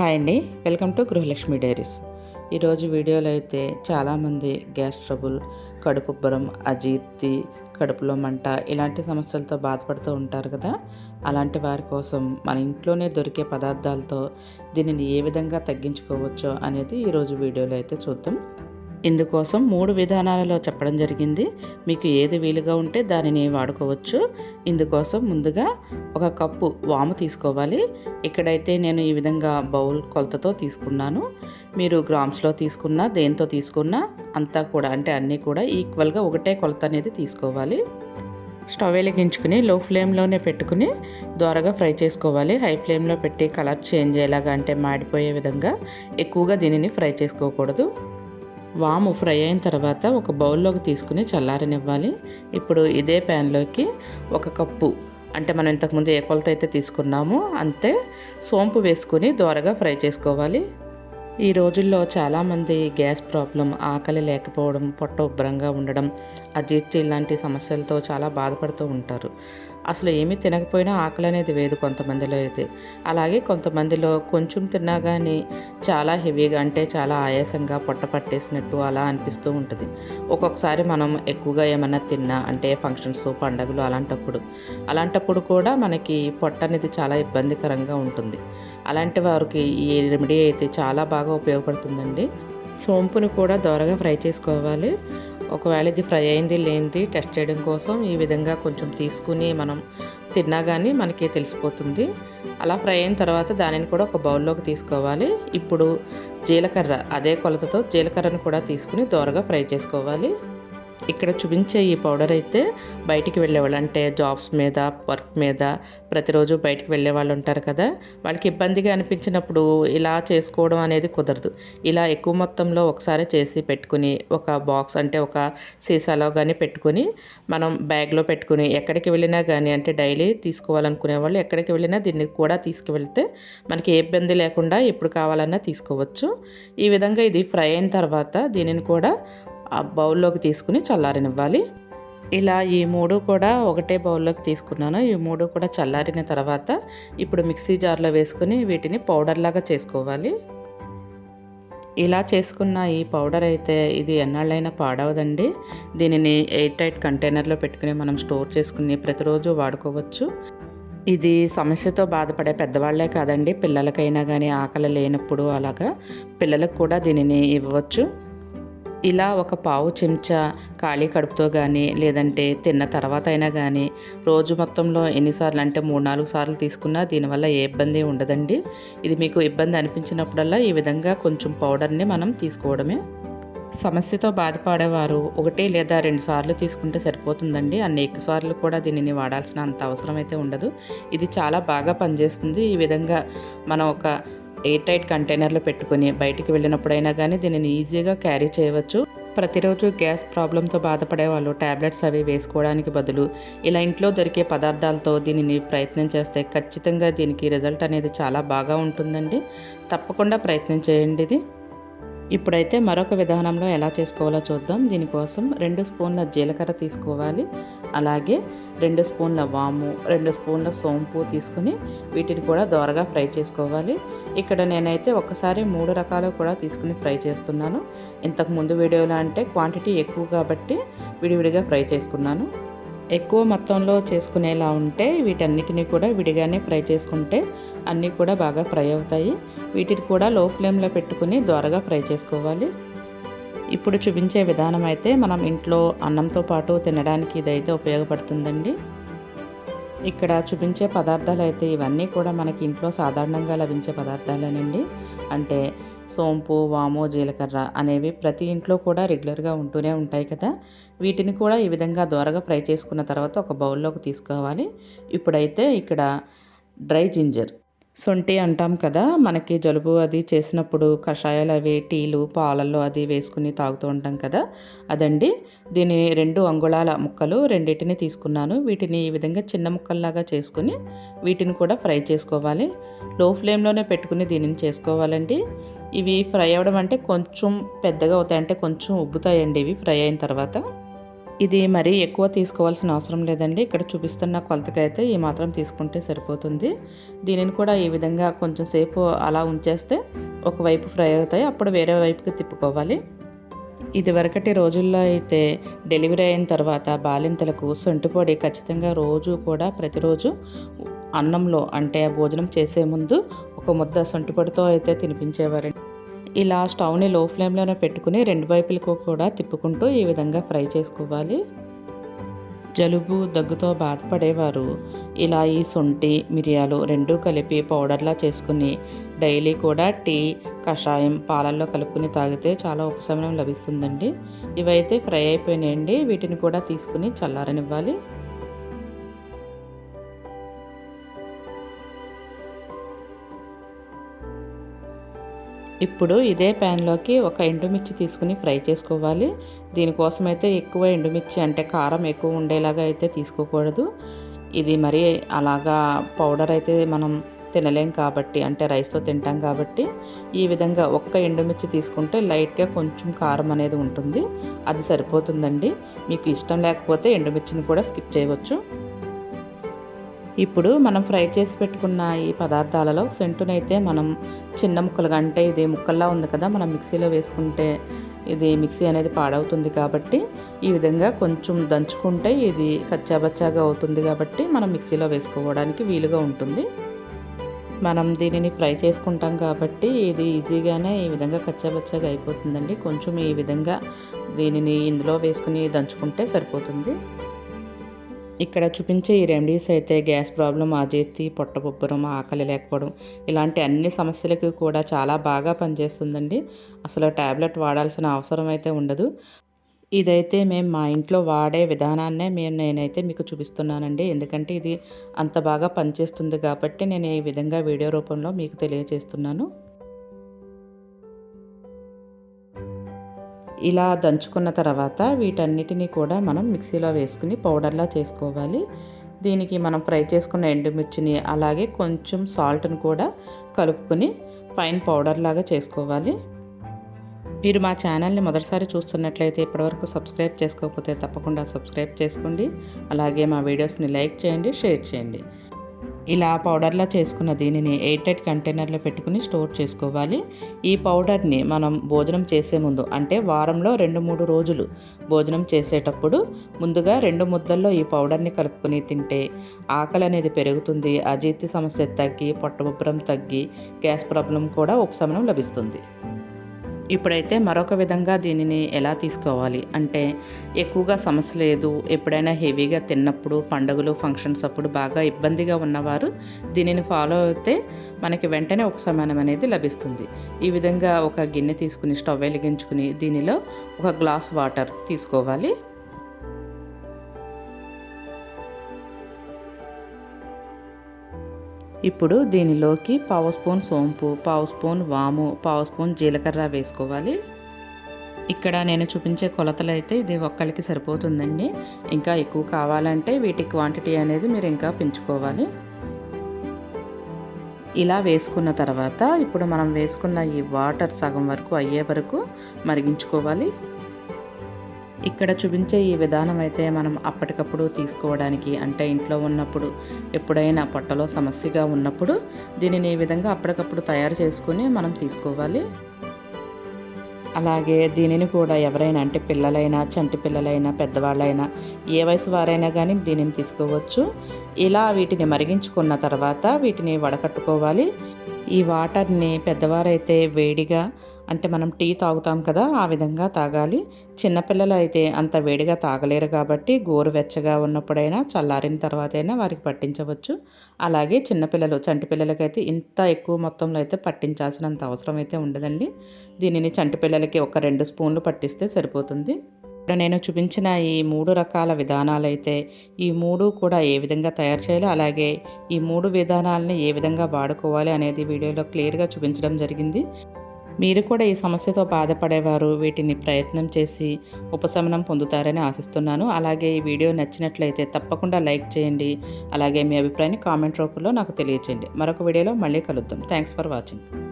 Hi అండి. Welcome to Grihalakshmi diaries. ఈరోజు వీడియోలో అయితే చాలామంది గ్యాస్ ట్రబుల్ కడుపుబ్బరం అజీర్తి కడుపులో మంట ఇలాంటి సమస్యలతో బాధపడుతూ ఉంటారు కదా. అలాంటి వారి కోసం మన ఇంట్లోనే దొరికే పదార్థాలతో దీనిని ఏ విధంగా తగ్గించుకోవచ్చో అనేది ఈరోజు వీడియోలో అయితే చూద్దాం. ఇందుకోసం మూడు విధానాలలో చెప్పడం జరిగింది. మీకు ఏది వీలుగా ఉంటే దానిని వాడుకోవచ్చు. ఇందుకోసం ముందుగా ఒక కప్పు వాము తీసుకోవాలి. ఇక్కడైతే నేను ఈ విధంగా బౌల్ కొలతతో తీసుకున్నాను. మీరు గ్రామ్స్లో తీసుకున్నా దేంతో తీసుకున్నా అంతా కూడా అంటే అన్నీ కూడా ఈక్వల్గా ఒకటే కొలత అనేది తీసుకోవాలి. స్టవ్ వెలిగించుకుని లో ఫ్లేమ్లోనే పెట్టుకుని ద్వారగా ఫ్రై చేసుకోవాలి. హై ఫ్లేమ్లో పెట్టి కలర్ చేంజ్ అయ్యేలాగా అంటే మాడిపోయే విధంగా ఎక్కువగా దీనిని ఫ్రై చేసుకోకూడదు. వాము ఫ్రై అయిన తర్వాత ఒక బౌల్లోకి తీసుకుని చల్లారనివ్వాలి. ఇప్పుడు ఇదే ప్యాన్లోకి ఒక కప్పు అంటే మనం ఇంతకుముందు ఏ కొలత అయితే తీసుకున్నామో అంతే సోంపు వేసుకుని దోరగా ఫ్రై చేసుకోవాలి. ఈ రోజుల్లో చాలామంది గ్యాస్ ప్రాబ్లం ఆకలి లేకపోవడం పొట్ట ఉబ్బరంగా ఉండడం అజీర్తి లాంటి సమస్యలతో చాలా బాధపడుతూ ఉంటారు. అసలు ఏమీ తినకపోయినా ఆకలి అనేది వేదు కొంతమందిలో అయితే. అలాగే కొంతమందిలో కొంచెం తిన్నా కానీ చాలా హెవీగా అంటే చాలా ఆయాసంగా పొట్ట పట్టేసినట్టు అలా అనిపిస్తూ ఉంటుంది. ఒక్కొక్కసారి మనం ఎక్కువగా ఏమైనా తిన్నా అంటే ఫంక్షన్స్ పండగలు అలాంటప్పుడు అలాంటప్పుడు కూడా మనకి పొట్ట అనేది చాలా ఇబ్బందికరంగా ఉంటుంది. అలాంటి వారికి ఈ రెమెడీ అయితే చాలా బాగా ఉపయోగపడుతుందండి. సోంపును కూడా దోరగా ఫ్రై చేసుకోవాలి. ఒకవేళ ఇది ఫ్రై అయింది లేనిది టెస్ట్ చేయడం కోసం ఈ విధంగా కొంచెం తీసుకుని మనం తిన్నా కానీ మనకి తెలిసిపోతుంది. అలా ఫ్రై అయిన తర్వాత దానిని కూడా ఒక బౌల్లోకి తీసుకోవాలి. ఇప్పుడు జీలకర్ర అదే కొలతతో జీలకర్రను కూడా తీసుకుని దోరగా ఫ్రై చేసుకోవాలి. ఇక్కడ చూపించే ఈ పౌడర్ అయితే బయటికి వెళ్ళేవాళ్ళు. అంటే జాబ్స్ మీద వర్క్ మీద ప్రతిరోజు బయటికి వెళ్ళే వాళ్ళు ఉంటారు కదా. వాళ్ళకి ఇబ్బందిగా అనిపించినప్పుడు ఇలా చేసుకోవడం అనేది కుదరదు. ఇలా ఎక్కువ మొత్తంలో ఒకసారి చేసి పెట్టుకుని ఒక బాక్స్ అంటే ఒక సీసాలో కానీ పెట్టుకుని మనం బ్యాగ్లో పెట్టుకుని ఎక్కడికి వెళ్ళినా కానీ అంటే డైలీ తీసుకోవాలనుకునే వాళ్ళు ఎక్కడికి వెళ్ళినా దీన్ని కూడా తీసుకువెళ్తే మనకి ఏ ఇబ్బంది లేకుండా ఎప్పుడు కావాలన్నా తీసుకోవచ్చు. ఈ విధంగా ఇది ఫ్రై అయిన తర్వాత దీనిని కూడా ఆ బౌల్లోకి తీసుకుని చల్లారనివ్వాలి. ఇలా ఈ మూడు కూడా ఒకటే బౌల్లోకి తీసుకున్నాను. ఈ మూడు కూడా చల్లారిన తర్వాత ఇప్పుడు మిక్సీ జార్లో వేసుకుని వీటిని పౌడర్ లాగా చేసుకోవాలి. ఇలా చేసుకున్న ఈ పౌడర్ అయితే ఇది ఎన్నాళ్ళైనా పాడవదండి. దీనిని ఎయిర్ టైట్ కంటైనర్లో పెట్టుకుని మనం స్టోర్ చేసుకుని ప్రతిరోజు వాడుకోవచ్చు. ఇది సమస్యతో బాధపడే పెద్దవాళ్ళే కాదండి. పిల్లలకైనా కానీ ఆకలి లేనప్పుడు అలాగా పిల్లలకు కూడా దీనిని ఇవ్వవచ్చు ఇలా ఒక పావు చెంచా ఖాళీ కడుపుతో కానీ లేదంటే తిన్న తర్వాత అయినా కానీ రోజు మొత్తంలో ఎన్నిసార్లు అంటే మూడు నాలుగు సార్లు తీసుకున్నా దీనివల్ల ఏ ఇబ్బంది ఉండదండి. ఇది మీకు ఇబ్బంది అనిపించినప్పుడల్లా ఈ విధంగా కొంచెం పౌడర్ని మనం తీసుకోవడమే. సమస్యతో బాధపడేవారు ఒకటి లేదా రెండు సార్లు తీసుకుంటే సరిపోతుందండి. అన్ని ఎక్కువ సార్లు కూడా దీనిని వాడాల్సిన అంత అవసరం అయితే ఉండదు. ఇది చాలా బాగా పనిచేస్తుంది. ఈ విధంగా మనం ఒక ఎయిర్ టైట్ కంటైనర్లో పెట్టుకుని బయటికి వెళ్ళినప్పుడైనా కానీ దీనిని ఈజీగా క్యారీ చేయవచ్చు. ప్రతిరోజు గ్యాస్ ప్రాబ్లంతో బాధపడే వాళ్ళు ట్యాబ్లెట్స్ అవి వేసుకోవడానికి బదులు ఇలా ఇంట్లో దొరికే పదార్థాలతో దీనిని ప్రయత్నం చేస్తే ఖచ్చితంగా దీనికి రిజల్ట్ అనేది చాలా బాగా ఉంటుందండి. తప్పకుండా ప్రయత్నం చేయండి ఇది. ఇప్పుడైతే మరొక విధానంలో ఎలా చేసుకోవాలో చూద్దాం. దీనికోసం రెండు స్పూన్ల జీలకర్ర తీసుకోవాలి. అలాగే రెండు స్పూన్ల వాము రెండు స్పూన్ల సోంపు తీసుకుని వీటిని కూడా దోరగా ఫ్రై చేసుకోవాలి. ఇక్కడ నేనైతే ఒకసారి మూడు రకాలు కూడా తీసుకుని ఫ్రై చేస్తున్నాను. ఇంతకు ముందు వీడియోలో అంటే క్వాంటిటీ ఎక్కువ కాబట్టి విడివిడిగా ఫ్రై చేసుకున్నాను. ఎక్కువ మొత్తంలో చేసుకునేలా ఉంటే వీటన్నిటిని కూడా విడిగానే ఫ్రై చేసుకుంటే అన్నీ కూడా బాగా ఫ్రై అవుతాయి. వీటిని కూడా లో ఫ్లేమ్లో పెట్టుకుని దోరగా ఫ్రై చేసుకోవాలి. ఇప్పుడు చూపించే విధానం అయితే మనం ఇంట్లో అన్నంతో పాటు తినడానికి ఇదైతే ఉపయోగపడుతుందండి. ఇక్కడ చూపించే పదార్థాలు అయితే ఇవన్నీ కూడా మనకి ఇంట్లో సాధారణంగా లభించే పదార్థాలేనండి. అంటే సోంపు వాము జీలకర్ర అనేవి ప్రతి ఇంట్లో కూడా రెగ్యులర్గా ఉంటూనే ఉంటాయి కదా. వీటిని కూడా ఈ విధంగా దోరగా ఫ్రై చేసుకున్న తర్వాత ఒక బౌల్లోకి తీసుకోవాలి. ఇప్పుడైతే ఇక్కడ డ్రై జింజర్ సొంటి అంటాం కదా మనకి జలుబు అది చేసినప్పుడు కషాయాలు అవి టీలు పాలల్లో అది వేసుకుని తాగుతూ ఉంటాం కదా. అదండి. దీని రెండు అంగుళాల ముక్కలు రెండింటిని తీసుకున్నాను. వీటిని ఈ విధంగా చిన్న ముక్కల్లాగా చేసుకుని వీటిని కూడా ఫ్రై చేసుకోవాలి. లో ఫ్లేమ్లోనే పెట్టుకుని దీనిని చేసుకోవాలండి. ఇవి ఫ్రై అవ్వడం అంటే కొంచెం పెద్దగా అవుతాయి అంటే కొంచెం ఉబ్బుతాయండి ఇవి ఫ్రై అయిన తర్వాత. ఇది మరీ ఎక్కువ తీసుకోవాల్సిన అవసరం లేదండి. ఇక్కడ చూపిస్తున్న కొలతకైతే ఈ మాత్రం తీసుకుంటే సరిపోతుంది. దీనిని కూడా ఈ విధంగా కొంచెం సేపు అలా ఉంచేస్తే ఒకవైపు ఫ్రై అవుతాయి అప్పుడు వేరే వైపుకి తిప్పుకోవాలి. ఇదివరకటి రోజుల్లో అయితే డెలివరీ అయిన తర్వాత బాలింతలకు సొంటిపొడి ఖచ్చితంగా రోజు కూడా ప్రతిరోజు అన్నంలో అంటే భోజనం చేసే ముందు ఒక ముద్ద సొంటిపొడితో అయితే తినిపించేవారండి. ఇలా స్టవ్ని లో ఫ్లేమ్లోనే పెట్టుకుని రెండు వైపులకు కూడా తిప్పుకుంటూ ఈ విధంగా ఫ్రై చేసుకోవాలి. జలుబు దగ్గుతో బాధపడేవారు ఇలా ఈ శొంఠి మిరియాలు రెండూ కలిపి పౌడర్లా చేసుకుని డైలీ కూడా టీ కషాయం పాలల్లో కలుపుకుని తాగితే చాలా ఉపశమనం లభిస్తుందండి. ఇవైతే ఫ్రై అయిపోయినాయండి. వీటిని కూడా తీసుకుని చల్లారనివ్వాలి. ఇప్పుడు ఇదే ప్యాన్లోకి ఒక ఎండుమిర్చి తీసుకుని ఫ్రై చేసుకోవాలి. దీనికోసం అయితే ఎక్కువ ఎండుమిర్చి అంటే కారం ఎక్కువ ఉండేలాగా అయితే తీసుకోకూడదు. ఇది మరి అలాగా పౌడర్ అయితే మనం తినలేం కాబట్టి అంటే రైస్తో తింటాం కాబట్టి ఈ విధంగా ఒక్క ఎండుమిర్చి తీసుకుంటే లైట్గా కొంచెం కారం అనేది ఉంటుంది. అది సరిపోతుందండి. మీకు ఇష్టం లేకపోతే ఎండుమిర్చిని కూడా స్కిప్ చేయవచ్చు. ఇప్పుడు మనం ఫ్రై చేసి పెట్టుకున్న ఈ పదార్థాలలో సెంటునైతే మనం చిన్న ముక్కలుగా అంటే ఇది ముక్కల్లా ఉంది కదా మనం మిక్సీలో వేసుకుంటే ఇది మిక్సీ అనేది పాడవుతుంది కాబట్టి ఈ విధంగా కొంచెం దంచుకుంటే ఇది కచ్చాబచ్చాగా అవుతుంది కాబట్టి మనం మిక్సీలో వేసుకోవడానికి వీలుగా ఉంటుంది. మనం దీనిని ఫ్రై చేసుకుంటాం కాబట్టి ఇది ఈజీగానే ఈ విధంగా కచ్చాబచ్చాగా అయిపోతుందండి. కొంచెం ఈ విధంగా దీనిని ఇందులో వేసుకుని దంచుకుంటే సరిపోతుంది. ఇక్కడ చూపించే ఈ రెమెడీస్ అయితే గ్యాస్ ప్రాబ్లం ఆజేతి పొట్టబొబ్బరం ఆకలి లేకపోవడం ఇలాంటి అన్ని సమస్యలకు కూడా చాలా బాగా పనిచేస్తుందండి. అసలు ట్యాబ్లెట్ వాడాల్సిన అవసరం అయితే ఉండదు. ఇదైతే మేము మా ఇంట్లో వాడే విధానాన్నే మేము నేనైతే మీకు చూపిస్తున్నానండి. ఎందుకంటే ఇది అంత బాగా పనిచేస్తుంది కాబట్టి నేను ఈ విధంగా వీడియో రూపంలో మీకు తెలియజేస్తున్నాను. ఇలా దంచుకున్న తర్వాత వీటన్నిటిని కూడా మనం మిక్సీలో వేసుకుని పౌడర్లా చేసుకోవాలి. దీనికి మనం ఫ్రై చేసుకున్న ఎండుమిర్చిని అలాగే కొంచెం సాల్ట్ని కూడా కలుపుకొని ఫైన్ పౌడర్ లాగా చేసుకోవాలి. మీరు మా ఛానల్ని మొదటిసారి చూస్తున్నట్లయితే ఇప్పటివరకు సబ్స్క్రైబ్ చేసుకోకపోతే తప్పకుండా సబ్స్క్రైబ్ చేసుకోండి. అలాగే మా వీడియోస్ని లైక్ చేయండి షేర్ చేయండి. ఇలా పౌడర్లా చేసుకున్న దీనిని ఎయిర్ టైట్ కంటైనర్లో పెట్టుకుని స్టోర్ చేసుకోవాలి. ఈ పౌడర్ని మనం భోజనం చేసే ముందు అంటే వారంలో రెండు మూడు రోజులు భోజనం చేసేటప్పుడు ముందుగా రెండు ముద్దల్లో ఈ పౌడర్ని కలుపుకొని తింటే ఆకలి అనేది పెరుగుతుంది అజీర్తి సమస్య తగ్గి పొట్టబుబ్బరం తగ్గి గ్యాస్ ప్రాబ్లం కూడా ఉపశమనం లభిస్తుంది. ఇప్పుడైతే మరొక విధంగా దీనిని ఎలా తీసుకోవాలి? అంటే ఎక్కువగా సమస్య లేదు. ఎప్పుడైనా హెవీగా తిన్నప్పుడు పండుగలు ఫంక్షన్స్ అప్పుడు బాగా ఇబ్బందిగా ఉన్నవారు దీనిని ఫాలో అయితే మనకి వెంటనే ఉపశమనం అనేది లభిస్తుంది. ఈ విధంగా ఒక గిన్నె తీసుకుని స్టవ్ వెలిగించుకుని దీనిలో ఒక గ్లాస్ వాటర్ తీసుకోవాలి. ఇప్పుడు దీనిలోకి పావు స్పూన్ సోంపు పావు స్పూన్ వాము పావు స్పూన్ జీలకర్ర వేసుకోవాలి. ఇక్కడ నేను చూపించే కొలతలు అయితే ఇది ఒక్కరికి సరిపోతుందండి. ఇంకా ఎక్కువ కావాలంటే వీటి క్వాంటిటీ అనేది మీరు ఇంకా పెంచుకోవాలి. ఇలా వేసుకున్న తర్వాత ఇప్పుడు మనం వేసుకున్న ఈ వాటర్ సగం వరకు అయ్యే వరకు మరిగించుకోవాలి. ఇక్కడ చూపించే ఈ విధానం అయితే మనం అప్పటికప్పుడు తీసుకోవడానికి అంటే ఇంట్లో ఉన్నప్పుడు ఎప్పుడైనా పొట్టలో సమస్యగా ఉన్నప్పుడు దీనిని ఈ విధంగా అప్పటికప్పుడు తయారు చేసుకుని మనం తీసుకోవాలి. అలాగే దీనిని కూడా ఎవరైనా అంటే పిల్లలైనా చంటి పిల్లలైనా పెద్దవాళ్ళైనా ఏ వయసు వారైనా కానీ దీనిని తీసుకోవచ్చు. ఇలా వీటిని మరిగించుకున్న తర్వాత వీటిని వడకట్టుకోవాలి. ఈ వాటర్ని పెద్దవారైతే వేడిగా అంటే మనం టీ తాగుతాం కదా ఆ విధంగా తాగాలి. చిన్నపిల్లలు అయితే అంత వేడిగా తాగలేరు కాబట్టి గోరువెచ్చగా ఉన్నప్పుడైనా చల్లారిన తర్వాత అయినా వారికి పట్టించవచ్చు. అలాగే చిన్నపిల్లలు చంటి పిల్లలకైతే ఇంత ఎక్కువ మొత్తంలో అయితే పట్టించాల్సినంత అవసరం అయితే ఉండదండి. దీనిని చంటి పిల్లలకి ఒక రెండు స్పూన్లు పట్టిస్తే సరిపోతుంది. ఇప్పుడు నేను చూపించిన ఈ మూడు రకాల విధానాలు అయితే ఈ మూడు కూడా ఏ విధంగా తయారు చేయాలి అలాగే ఈ మూడు విధానాలని ఏ విధంగా వాడుకోవాలి అనేది వీడియోలో క్లియర్గా చూపించడం జరిగింది. మీరు కూడా ఈ సమస్యతో బాధపడేవారు. వీటిని ప్రయత్నం చేసి ఉపశమనం పొందుతారని ఆశిస్తున్నాను. అలాగే ఈ వీడియో నచ్చినట్లయితే తప్పకుండా లైక్ చేయండి. అలాగే మీ అభిప్రాయాన్ని కామెంట్ రూపంలో నాకు తెలియచేయండి. మరొక వీడియోలో మళ్ళీ కలుద్దాం. Thanks for watching.